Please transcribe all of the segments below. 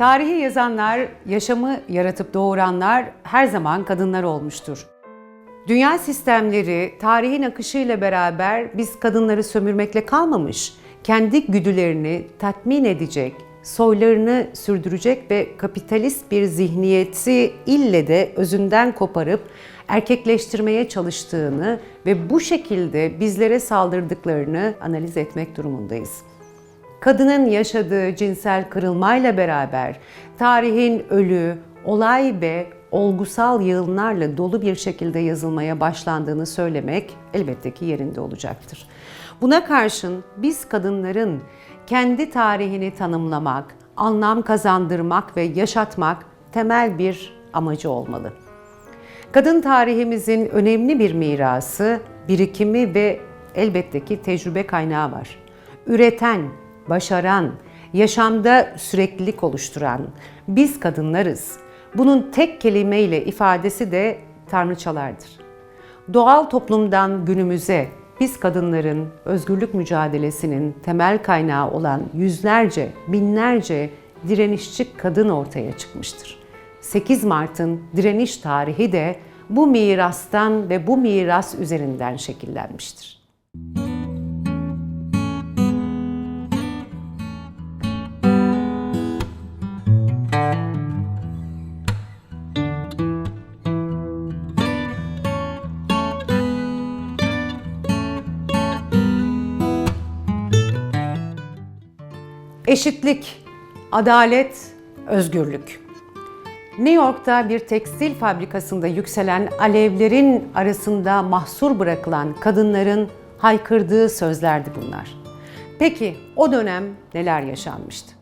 Tarihi yazanlar, yaşamı yaratıp doğuranlar her zaman kadınlar olmuştur. Dünya sistemleri tarihin akışıyla beraber biz kadınları sömürmekle kalmamış, kendi güdülerini tatmin edecek, soylarını sürdürecek ve kapitalist bir zihniyeti ille de özünden koparıp erkekleştirmeye çalıştığını ve bu şekilde bizlere saldırdıklarını analiz etmek durumundayız. Kadının yaşadığı cinsel kırılmayla beraber tarihin ölü, olay ve olgusal yığınlarla dolu bir şekilde yazılmaya başlandığını söylemek elbette ki yerinde olacaktır. Buna karşın biz kadınların kendi tarihini tanımlamak, anlam kazandırmak ve yaşatmak temel bir amacı olmalı. Kadın tarihimizin önemli bir mirası, birikimi ve elbette ki tecrübe kaynağı var. Üreten, başaran, yaşamda süreklilik oluşturan biz kadınlarız. Bunun tek kelimeyle ifadesi de tanrıçalardır. Doğal toplumdan günümüze biz kadınların özgürlük mücadelesinin temel kaynağı olan yüzlerce, binlerce direnişçi kadın ortaya çıkmıştır. 8 Mart'ın direniş tarihi de bu mirastan ve bu miras üzerinden şekillenmiştir. Eşitlik, adalet, özgürlük. New York'ta bir tekstil fabrikasında yükselen alevlerin arasında mahsur bırakılan kadınların haykırdığı sözlerdi bunlar. Peki o dönem neler yaşanmıştı?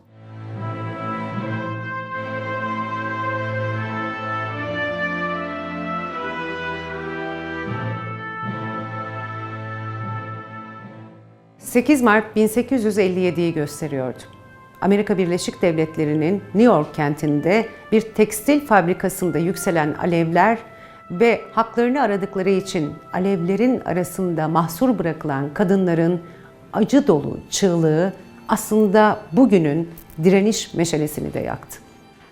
...8 Mart 1857'yi gösteriyordu. Amerika Birleşik Devletleri'nin New York kentinde bir tekstil fabrikasında yükselen alevler ve haklarını aradıkları için alevlerin arasında mahsur bırakılan kadınların acı dolu çığlığı aslında bugünün direniş meşalesini de yaktı.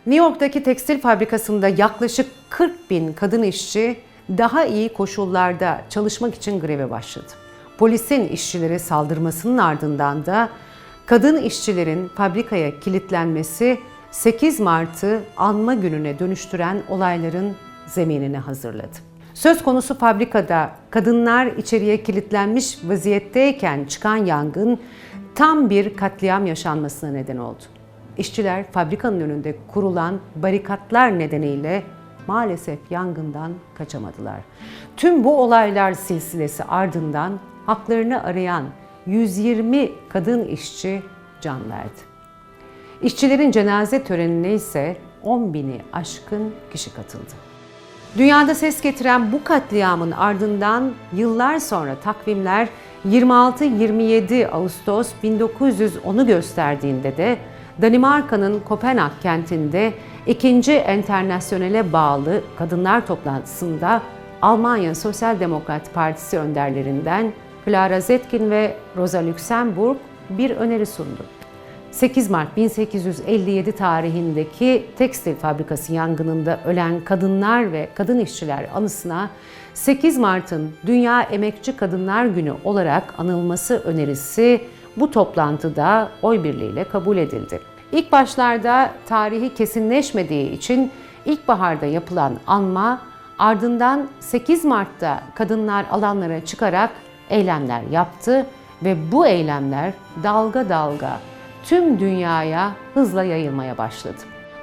New York'taki tekstil fabrikasında yaklaşık 40 bin kadın işçi daha iyi koşullarda çalışmak için greve başladı. Polisin işçilere saldırmasının ardından da kadın işçilerin fabrikaya kilitlenmesi 8 Mart'ı anma gününe dönüştüren olayların zeminini hazırladı. Söz konusu fabrikada kadınlar içeriye kilitlenmiş vaziyetteyken çıkan yangın tam bir katliam yaşanmasına neden oldu. İşçiler fabrikanın önünde kurulan barikatlar nedeniyle maalesef yangından kaçamadılar. Tüm bu olaylar silsilesi ardından haklarını arayan 120 kadın işçi can verdi. İşçilerin cenaze törenine ise 10 bini aşkın kişi katıldı. Dünyada ses getiren bu katliamın ardından yıllar sonra takvimler 26-27 Ağustos 1910'u gösterdiğinde de Danimarka'nın Kopenhag kentinde ikinci enternasyonele bağlı kadınlar toplantısında Almanya Sosyal Demokrat Partisi önderlerinden Clara Zetkin ve Rosa Luxemburg bir öneri sundu. 8 Mart 1857 tarihindeki tekstil fabrikası yangınında ölen kadınlar ve kadın işçiler anısına 8 Mart'ın Dünya Emekçi Kadınlar Günü olarak anılması önerisi bu toplantıda oy birliğiyle kabul edildi. İlk başlarda tarihi kesinleşmediği için ilkbaharda yapılan anma ardından 8 Mart'ta kadınlar alanlara çıkarak eylemler yaptı ve bu eylemler dalga dalga tüm dünyaya hızla yayılmaya başladı.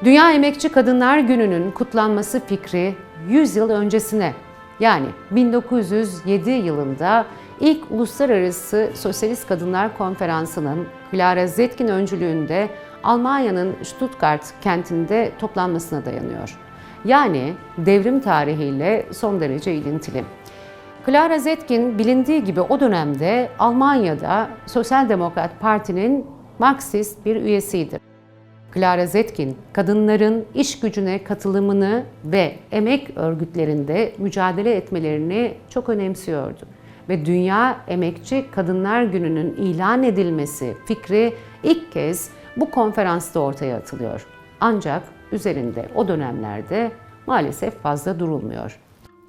Dünya Emekçi Kadınlar Günü'nün kutlanması fikri 100 yıl öncesine yani 1907 yılında ilk Uluslararası Sosyalist Kadınlar Konferansı'nın Clara Zetkin öncülüğünde Almanya'nın Stuttgart kentinde toplanmasına dayanıyor. Yani devrim tarihiyle son derece ilintili. Clara Zetkin bilindiği gibi o dönemde Almanya'da Sosyal Demokrat Parti'nin Marksist bir üyesiydi. Clara Zetkin, kadınların iş gücüne katılımını ve emek örgütlerinde mücadele etmelerini çok önemsiyordu. Ve Dünya Emekçi Kadınlar Günü'nün ilan edilmesi fikri ilk kez bu konferansta ortaya atılıyor. Ancak üzerinde o dönemlerde maalesef fazla durulmuyor.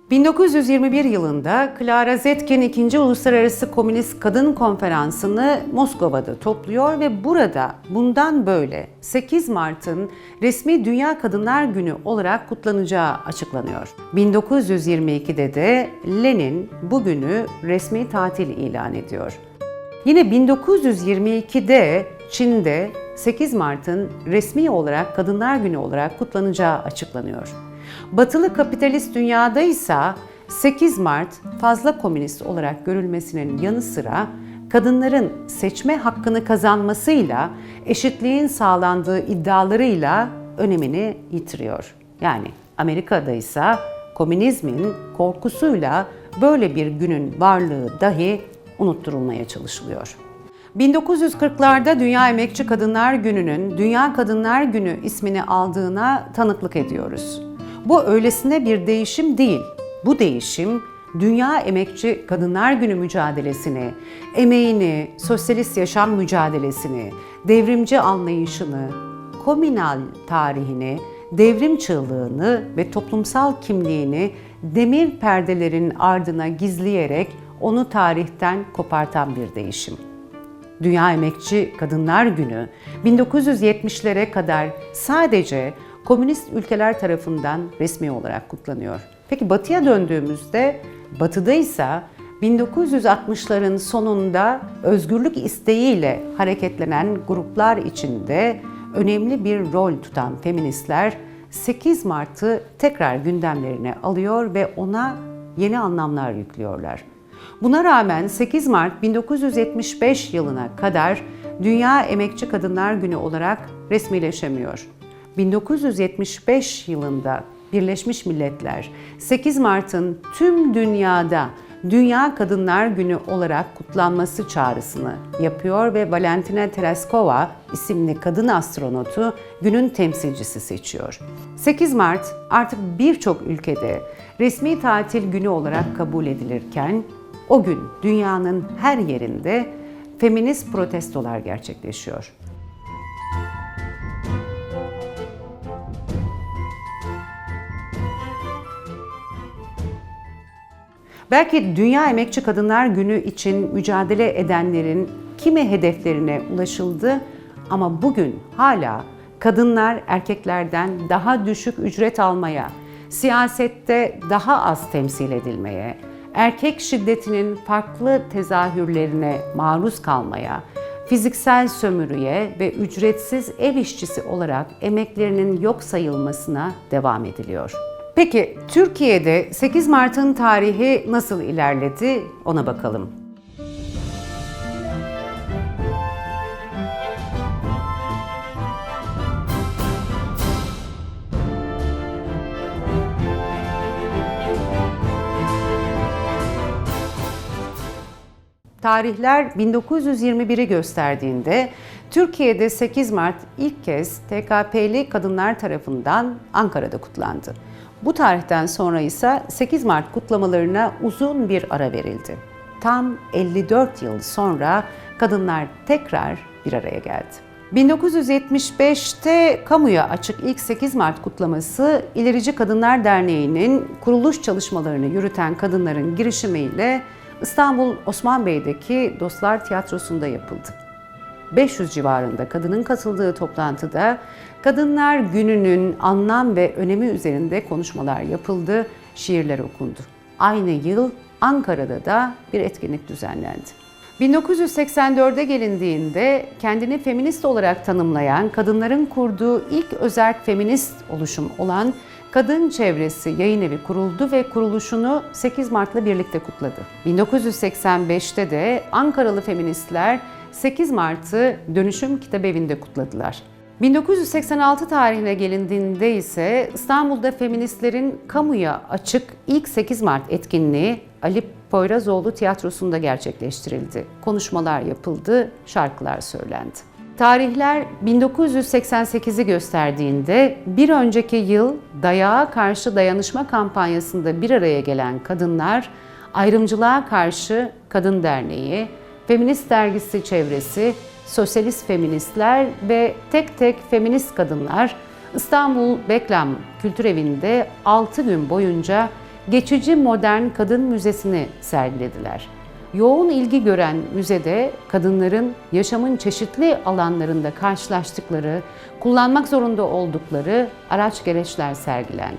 1921 yılında Clara Zetkin 2. Uluslararası Komünist Kadın Konferansı'nı Moskova'da topluyor ve burada bundan böyle 8 Mart'ın resmi Dünya Kadınlar Günü olarak kutlanacağı açıklanıyor. 1922'de de Lenin bu günü resmi tatil ilan ediyor. Yine 1922'de Çin'de 8 Mart'ın resmi olarak Kadınlar Günü olarak kutlanacağı açıklanıyor. Batılı kapitalist dünyada ise 8 Mart fazla komünist olarak görülmesinin yanı sıra kadınların seçme hakkını kazanmasıyla eşitliğin sağlandığı iddialarıyla önemini yitiriyor. Yani Amerika'da ise komünizmin korkusuyla böyle bir günün varlığı dahi unutturulmaya çalışılıyor. 1940'larda Dünya Emekçi Kadınlar Günü'nün Dünya Kadınlar Günü ismini aldığına tanıklık ediyoruz. Bu öylesine bir değişim değil. Bu değişim Dünya Emekçi Kadınlar Günü mücadelesini, emeğini, sosyalist yaşam mücadelesini, devrimci anlayışını, komünal tarihini, devrim çığlığını ve toplumsal kimliğini demir perdelerin ardına gizleyerek onu tarihten kopartan bir değişim. Dünya Emekçi Kadınlar Günü 1970'lere kadar sadece komünist ülkeler tarafından resmi olarak kutlanıyor. Peki batıya döndüğümüzde batıda ise 1960'ların sonunda özgürlük isteğiyle hareketlenen gruplar içinde önemli bir rol tutan feministler 8 Mart'ı tekrar gündemlerine alıyor ve ona yeni anlamlar yüklüyorlar. Buna rağmen 8 Mart 1975 yılına kadar Dünya Emekçi Kadınlar Günü olarak resmileşemiyor. 1975 yılında Birleşmiş Milletler 8 Mart'ın tüm dünyada Dünya Kadınlar Günü olarak kutlanması çağrısını yapıyor ve Valentina Tereskova isimli kadın astronotu günün temsilcisi seçiyor. 8 Mart artık birçok ülkede resmi tatil günü olarak kabul edilirken o gün dünyanın her yerinde feminist protestolar gerçekleşiyor. Belki Dünya Emekçi Kadınlar Günü için mücadele edenlerin kimi hedeflerine ulaşıldı ama bugün hala kadınlar erkeklerden daha düşük ücret almaya, siyasette daha az temsil edilmeye, erkek şiddetinin farklı tezahürlerine maruz kalmaya, fiziksel sömürüye ve ücretsiz ev işçisi olarak emeklerinin yok sayılmasına devam ediliyor. Peki Türkiye'de 8 Mart'ın tarihi nasıl ilerledi ona bakalım. Tarihler 1921'i gösterdiğinde Türkiye'de 8 Mart ilk kez TKP'li kadınlar tarafından Ankara'da kutlandı. Bu tarihten sonra ise 8 Mart kutlamalarına uzun bir ara verildi. Tam 54 yıl sonra kadınlar tekrar bir araya geldi. 1975'te kamuya açık ilk 8 Mart kutlaması İlerici Kadınlar Derneği'nin kuruluş çalışmalarını yürüten kadınların girişimiyle İstanbul Osman Bey'deki Dostlar Tiyatrosu'nda yapıldı. 500 civarında kadının katıldığı toplantıda Kadınlar Günü'nün anlam ve önemi üzerinde konuşmalar yapıldı, şiirler okundu. Aynı yıl Ankara'da da bir etkinlik düzenlendi. 1984'e gelindiğinde kendini feminist olarak tanımlayan, kadınların kurduğu ilk özerk feminist oluşum olan Kadın Çevresi Yayın Evi kuruldu ve kuruluşunu 8 Mart'la birlikte kutladı. 1985'te de Ankaralı feministler 8 Mart'ı Dönüşüm Kitabevi'nde kutladılar. 1986 tarihine gelindiğinde ise İstanbul'da feministlerin kamuya açık ilk 8 Mart etkinliği Ali Poyrazoğlu tiyatrosunda gerçekleştirildi. Konuşmalar yapıldı, şarkılar söylendi. Tarihler 1988'i gösterdiğinde bir önceki yıl dayağa karşı dayanışma kampanyasında bir araya gelen kadınlar Ayrımcılığa Karşı Kadın Derneği, Feminist Dergisi Çevresi, Sosyalist Feministler ve tek tek feminist kadınlar İstanbul Beklam Kültür Evi'nde 6 gün boyunca geçici modern kadın müzesini sergilediler. Yoğun ilgi gören müzede kadınların yaşamın çeşitli alanlarında karşılaştıkları, kullanmak zorunda oldukları araç gereçler sergilendi.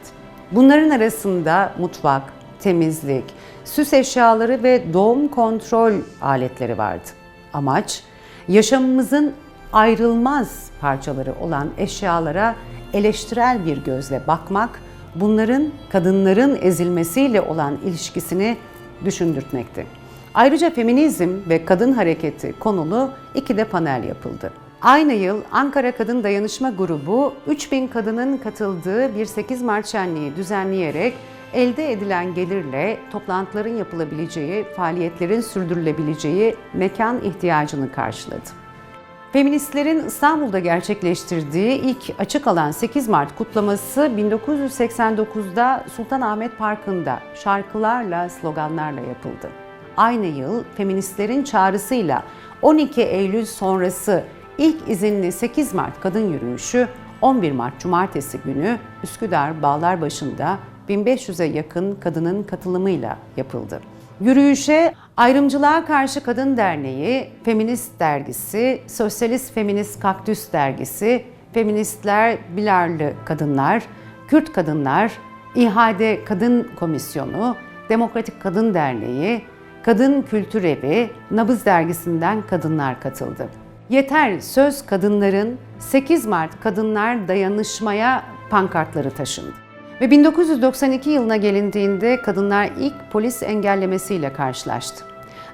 Bunların arasında mutfak, temizlik, süs eşyaları ve doğum kontrol aletleri vardı. Amaç yaşamımızın ayrılmaz parçaları olan eşyalara eleştirel bir gözle bakmak, bunların kadınların ezilmesiyle olan ilişkisini düşündürtmekti. Ayrıca feminizm ve kadın hareketi konulu iki de panel yapıldı. Aynı yıl Ankara Kadın Dayanışma Grubu 3000 kadının katıldığı bir 8 Mart şenliği düzenleyerek elde edilen gelirle toplantıların yapılabileceği, faaliyetlerin sürdürülebileceği mekan ihtiyacını karşıladı. Feministlerin İstanbul'da gerçekleştirdiği ilk açık alan 8 Mart kutlaması 1989'da Sultanahmet Parkı'nda şarkılarla, sloganlarla yapıldı. Aynı yıl feministlerin çağrısıyla 12 Eylül sonrası ilk izinli 8 Mart kadın yürüyüşü 11 Mart Cumartesi günü Üsküdar Bağlarbaşı'nda 1500'e yakın kadının katılımıyla yapıldı. Yürüyüşe Ayrımcılığa Karşı Kadın Derneği, Feminist Dergisi, Sosyalist Feminist Kaktüs Dergisi, Feministler Bilarlı Kadınlar, Kürt Kadınlar, İHAD Kadın Komisyonu, Demokratik Kadın Derneği, Kadın Kültür Evi, Nabız Dergisi'nden kadınlar katıldı. Yeter Söz Kadınların 8 Mart Kadınlar Dayanışmaya pankartları taşındı. Ve 1992 yılına gelindiğinde kadınlar ilk polis engellemesiyle karşılaştı.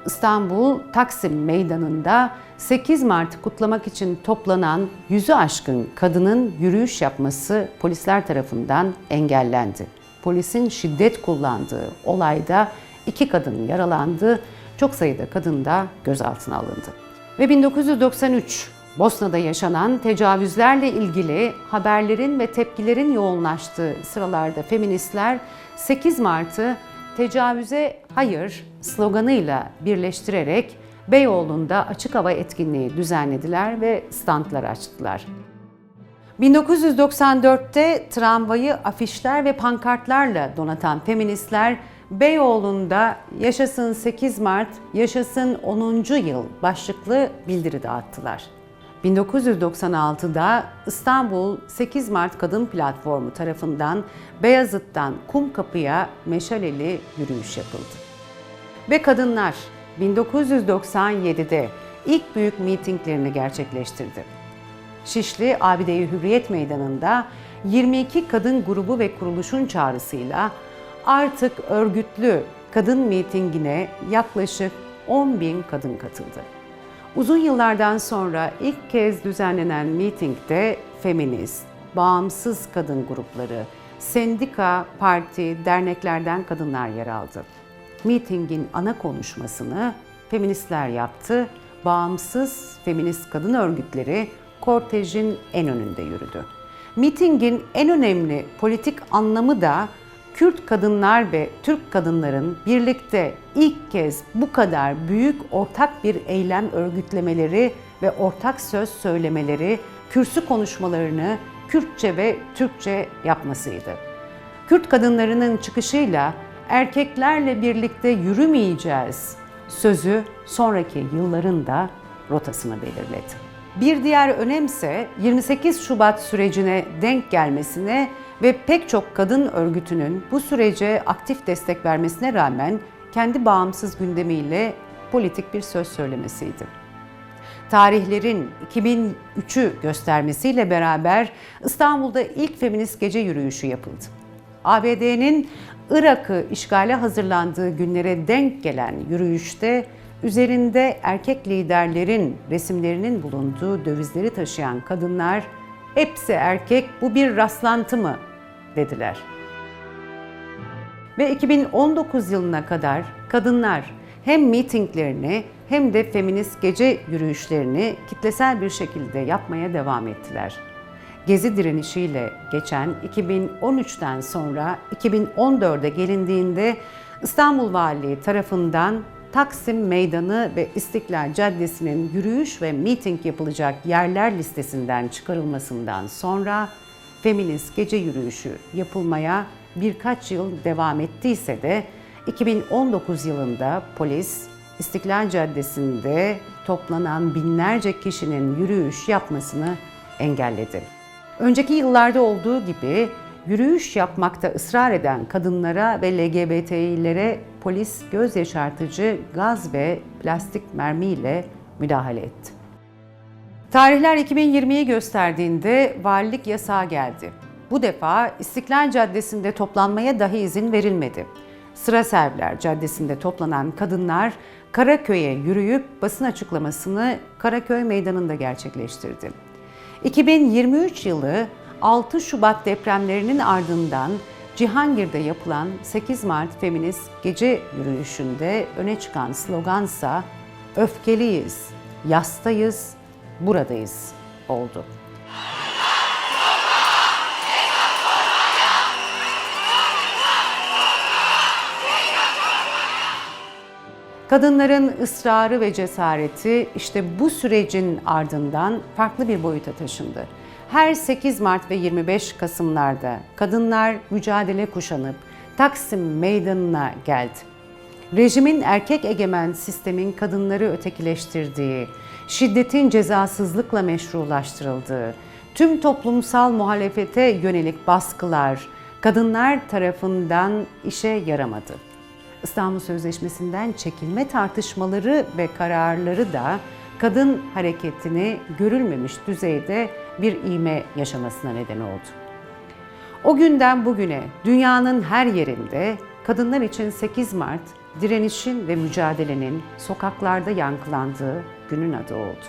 İstanbul Taksim Meydanı'nda 8 Mart'ı kutlamak için toplanan yüzü aşkın kadının yürüyüş yapması polisler tarafından engellendi. Polisin şiddet kullandığı olayda iki kadın yaralandı, çok sayıda kadın da gözaltına alındı. Ve 1993 Bosna'da yaşanan tecavüzlerle ilgili haberlerin ve tepkilerin yoğunlaştığı sıralarda feministler 8 Mart'ı tecavüze hayır sloganıyla birleştirerek Beyoğlu'nda açık hava etkinliği düzenlediler ve standlar açtılar. 1994'te tramvayı afişler ve pankartlarla donatan feministler Beyoğlu'nda Yaşasın 8 Mart, Yaşasın 10. Yıl başlıklı bildiri dağıttılar. 1996'da İstanbul 8 Mart Kadın Platformu tarafından Beyazıt'tan Kumkapı'ya meşaleli yürüyüş yapıldı. Ve kadınlar 1997'de ilk büyük mitinglerini gerçekleştirdi. Şişli Abide-i Hürriyet Meydanı'nda 22 kadın grubu ve kuruluşun çağrısıyla artık örgütlü kadın mitingine yaklaşık 10 bin kadın katıldı. Uzun yıllardan sonra ilk kez düzenlenen mitingde feminist, bağımsız kadın grupları, sendika, parti, derneklerden kadınlar yer aldı. Mitingin ana konuşmasını feministler yaptı, bağımsız feminist kadın örgütleri kortejin en önünde yürüdü. Mitingin en önemli politik anlamı da Kürt kadınlar ve Türk kadınların birlikte ilk kez bu kadar büyük ortak bir eylem örgütlemeleri ve ortak söz söylemeleri, kürsü konuşmalarını Kürtçe ve Türkçe yapmasıydı. Kürt kadınlarının çıkışıyla erkeklerle birlikte yürümeyeceğiz sözü sonraki yılların da rotasını belirledi. Bir diğer önemse 28 Şubat sürecine denk gelmesine ve pek çok kadın örgütünün bu sürece aktif destek vermesine rağmen kendi bağımsız gündemiyle politik bir söz söylemesiydi. Tarihlerin 2003'ü göstermesiyle beraber İstanbul'da ilk feminist gece yürüyüşü yapıldı. ABD'nin Irak'ı işgale hazırlandığı günlere denk gelen yürüyüşte üzerinde erkek liderlerin resimlerinin bulunduğu dövizleri taşıyan kadınlar hepsi erkek bu bir rastlantı mı dediler. Ve 2019 yılına kadar kadınlar hem mitinglerini hem de feminist gece yürüyüşlerini kitlesel bir şekilde yapmaya devam ettiler. Gezi direnişiyle geçen 2013'ten sonra 2014'e gelindiğinde İstanbul Valiliği tarafından Taksim Meydanı ve İstiklal Caddesi'nin yürüyüş ve miting yapılacak yerler listesinden çıkarılmasından sonra feminist gece yürüyüşü yapılmaya birkaç yıl devam ettiyse de 2019 yılında polis İstiklal Caddesi'nde toplanan binlerce kişinin yürüyüş yapmasını engelledi. Önceki yıllarda olduğu gibi yürüyüş yapmakta ısrar eden kadınlara ve LGBTİ'lere polis göz yaşartıcı gaz ve plastik mermiyle müdahale etti. Tarihler 2020'yi gösterdiğinde valilik yasağı geldi. Bu defa İstiklal Caddesi'nde toplanmaya dahi izin verilmedi. Sıra Serviler Caddesi'nde toplanan kadınlar Karaköy'e yürüyüp basın açıklamasını Karaköy Meydanı'nda gerçekleştirdi. 2023 yılı 6 Şubat depremlerinin ardından Cihangir'de yapılan 8 Mart Feminist Gece Yürüyüşü'nde öne çıkan slogansa öfkeliyiz, yastayız, buradayız oldu. Kadınların ısrarı ve cesareti işte bu sürecin ardından farklı bir boyuta taşındı. Her 8 Mart ve 25 Kasımlarda kadınlar mücadele kuşanıp Taksim Meydanı'na geldi. Rejimin erkek egemen sistemin kadınları ötekileştirdiği, şiddetin cezasızlıkla meşrulaştırıldığı, tüm toplumsal muhalefete yönelik baskılar kadınlar tarafından işe yaramadı. İstanbul Sözleşmesi'nden çekilme tartışmaları ve kararları da kadın hareketini görülmemiş düzeyde bir ivme yaşamasına neden oldu. O günden bugüne dünyanın her yerinde kadınlar için 8 Mart direnişin ve mücadelenin sokaklarda yankılandığı günün adı oldu.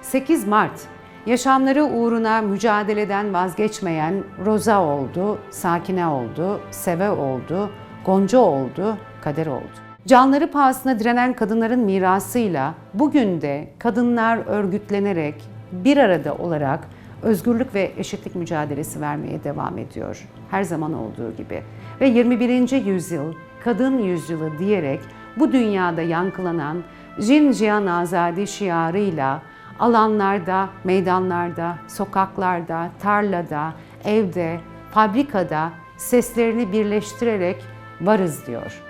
8 Mart yaşamları uğruna mücadeleden vazgeçmeyen Roza oldu, Sakine oldu, Seve oldu, Gonca oldu, Kader oldu. Canları pahasına direnen kadınların mirasıyla bugün de kadınlar örgütlenerek bir arada olarak özgürlük ve eşitlik mücadelesi vermeye devam ediyor. Her zaman olduğu gibi. Ve 21. yüzyıl kadın yüzyılı diyerek bu dünyada yankılanan Jin Jiyan Azadi şiarıyla alanlarda, meydanlarda, sokaklarda, tarlada, evde, fabrikada seslerini birleştirerek varız diyor.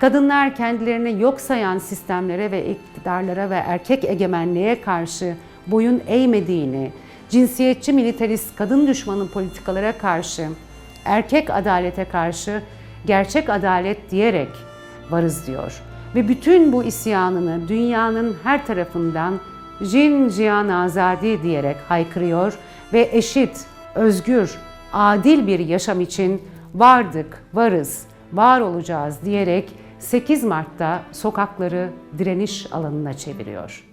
Kadınlar kendilerini yok sayan sistemlere ve iktidarlara ve erkek egemenliğe karşı boyun eğmediğini, cinsiyetçi militarist kadın düşmanı politikalara karşı, erkek adalete karşı gerçek adalet diyerek varız diyor. Ve bütün bu isyanını dünyanın her tarafından Jin Jiyan Azadi diyerek haykırıyor ve eşit, özgür, adil bir yaşam için vardık, varız, var olacağız diyerek 8 Mart'ta sokakları direniş alanına çeviriyor.